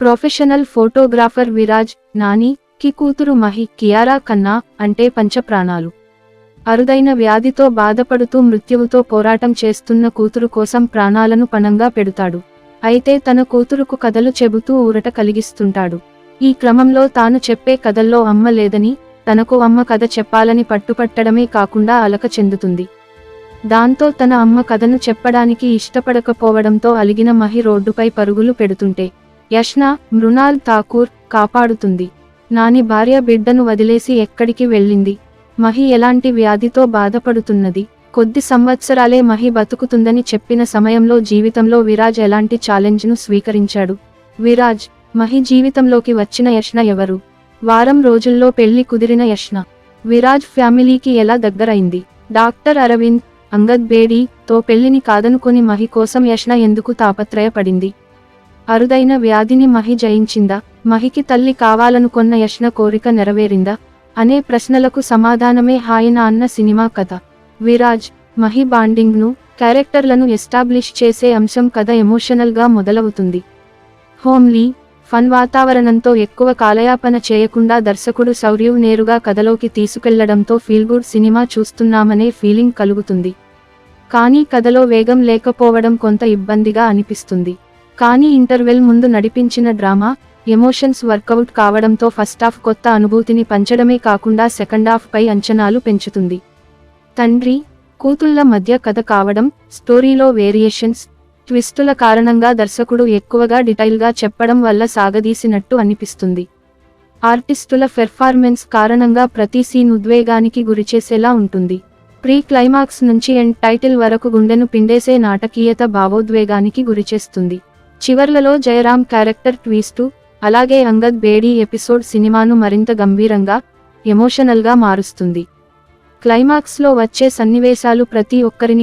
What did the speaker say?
Professional photographer Viraj Nani కి కూతురు మహి కియారా కన్నా అంటే పంచప్రాణాలు. అరుదైన వ్యాధితో బాధపడుతూ మృత్యువుతో పోరాటం చేస్తున్న కూతురు కోసం ప్రాణాలను పణంగా పెడుతాడు. అయితే తన కూతురుకు కథలు చెబుతూ ఊరట కలిగిస్తుంటాడు. ఈ క్రమంలో తాను చెప్పే కథల్లో అమ్మ లేదని తనకు అమ్మ కథ చెప్పాలని పట్టుపట్టడమే కాకుండా అలక చెందుతుంది. దాంతో తన అమ్మ కథను చెప్పడానికి ఇష్టపడకపోవడంతో అలిగిన మహి రోడ్డుపై పరుగులు పెడుతుంటే యష్న మృణాల్ ఠాకూర్ కాపాడుతుంది. నాని భార్య బిడ్డను వదిలేసి ఎక్కడికి వెళ్ళింది? మహి ఎలాంటి వ్యాధితో బాధపడుతున్నది? కొద్ది సంవత్సరాలే మహి బతుకుతుందని చెప్పిన సమయంలో జీవితంలో విరాజ్ ఎలాంటి ఛాలెంజ్ను స్వీకరించాడు? విరాజ్ మహి జీవితంలోకి వచ్చిన యష్న ఎవరు? వారం రోజుల్లో పెళ్ళి కుదిరిన యష్న. విరాజ్ ఫ్యామిలీకి ఎలా దగ్గరైంది? డాక్టర్ అరవింద్ అంగద్ బేడీతో పెళ్ళిని కాదనుకొని మహి కోసం యష్న ఎందుకు తాపత్రయపడింది? అరుదైన వ్యాధిని మహి జయించిందా? మహికి తల్లి కావాలనుకున్న యష్న కోరిక నెరవేరిందా? అనే ప్రశ్నలకు సమాధానమే హాయన అన్న సినిమా కథ. విరాజ్ మహి బాండింగ్ను క్యారెక్టర్లను ఎస్టాబ్లిష్ చేసే అంశం కథ ఎమోషనల్గా మొదలవుతుంది. హోమ్లీ ఫన్ వాతావరణంతో ఎక్కువ కాలయాపన చేయకుండా దర్శకుడు శౌర్యవ్ నేరుగా కథలోకి తీసుకెళ్ళడంతో ఫీల్గుడ్ సినిమా చూస్తున్నామనే ఫీలింగ్ కలుగుతుంది. కానీ కథలో వేగం లేకపోవడం కొంత ఇబ్బందిగా అనిపిస్తుంది. కానీ ఇంటర్వెల్ ముందు నడిపించిన డ్రామా ఎమోషన్స్ వర్కౌట్ కావడంతో ఫస్ట్ హాఫ్ కొత్త అనుభూతిని పంచడమే కాకుండా సెకండ్ హాఫ్ పై అంచనాలు పెంచుతుంది. తండ్రి కూతుళ్ళ మధ్య కథ కావడం స్టోరీలో వేరియేషన్స్ ట్విస్టుల కారణంగా దర్శకుడు ఎక్కువగా డీటెయిల్గా చెప్పడం వల్ల సాగదీసినట్టు అనిపిస్తుంది. ఆర్టిస్టుల పెర్ఫార్మెన్స్ కారణంగా ప్రతి సీన్ ఉద్వేగానికి గురిచేసేలా ఉంటుంది. ప్రీ క్లైమాక్స్ నుంచి ఎండ్ టైటిల్ వరకు గుండెను పిండేసే నాటకీయత భావోద్వేగానికి గురిచేస్తుంది. చివర్లలో జయరాం క్యారెక్టర్ ట్వీస్టు అలాగే అంగద్ బేడీ ఎపిసోడ్ సినిమాను మరింత గంభీరంగా ఎమోషనల్గా మారుస్తుంది. క్లైమాక్స్లో వచ్చే సన్నివేశాలు ప్రతి ఒక్కరిని